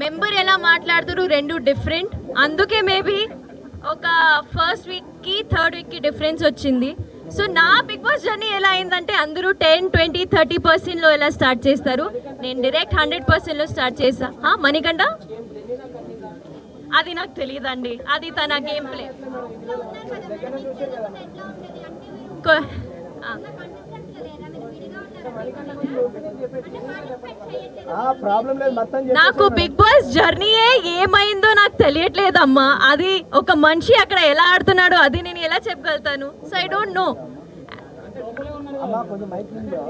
Member ఎలా మాట్లాడుతారు రెండు డిఫరెంట్ అందుకే మేబీ ఒక ఫస్ట్ వీక్కి థర్డ్ వీక్కి డిఫరెన్స్ వచ్చింది. సో నా బిగ్ బాస్ జర్నీ ఎలా అయిందంటే అందరూ టెన్ ట్వంటీ థర్టీ పర్సెంట్లో ఎలా స్టార్ట్ చేస్తారు. నేను డైరెక్ట్ హండ్రెడ్ పర్సెంట్లో స్టార్ట్ చేసా. మణికంఠ? అది నాకు తెలియదండి. అది తన గేమ్ ప్లే నాకు బిగ్ బాస్ జర్నీయే ఏమైందో నాకు తెలియట్లేదమ్మా. అది ఒక మనిషి అక్కడ ఎలా ఆడుతున్నాడో అది నేను ఎలా చెప్పగలుగుతాను? సో ఐ డోంట్ నో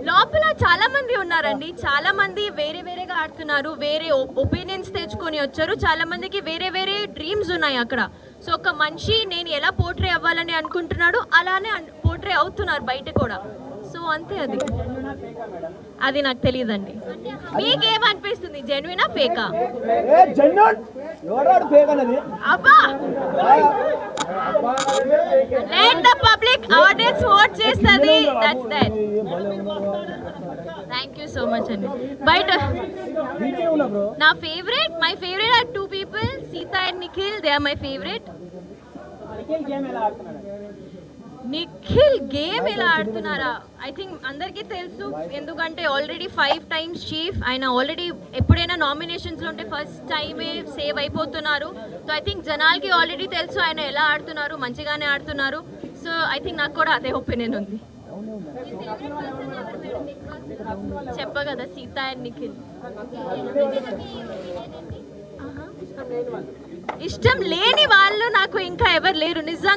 లోపల చాలా మంది ఉన్నారండి. చాలా మంది వేరే వేరేగా ఆడుతున్నారు వేరే ఒపీనియన్స్ తెచ్చుకొని వచ్చారు. చాలా మందికి వేరే వేరే డ్రీమ్స్ ఉన్నాయి అక్కడ. సో ఒక మనిషి నేను ఎలా పోర్ట్రే అవ్వాలని అనుకుంటున్నాడు అలానే పోర్ట్రే అవుతున్నారు బయట కూడా. సో అంతే అది. అది నాకు తెలియదండి. మీకేమనిపిస్తుంది? జెన్యునా ఫేకా అబ్బా! Let the public audience vote చేస్తుంది. That's that thank you so much అండి బయట నా favourite my favourite are two people Sita and Nikhil they are my favourite Nikhil game ఎలా ఆడుతున్నారా? ఐ థింక్ అందరికీ తెలుసు. ఎందుకంటే ఆల్రెడీ ఫైవ్ టైమ్స్ చీఫ్ ఆయన ఆల్రెడీ ఎప్పుడైనా నామినేషన్స్లో ఉంటే ఫస్ట్ టైమే సేవ్ అయిపోతున్నారు. సో ఐ థింక్ జనాలకి ఆల్రెడీ తెలుసు ఆయన ఎలా ఆడుతున్నారు మంచిగానే ఆడుతున్నారు. సో ఐ థింక్ నాకు కూడా అదే ఒపీనియన్ ఉంది. చెప్పగదా సీత అండ్ నిఖిల్. ఇష్టం లేని వాళ్ళు నాకు ఇంకా ఎవరు లేరు. నిజంగా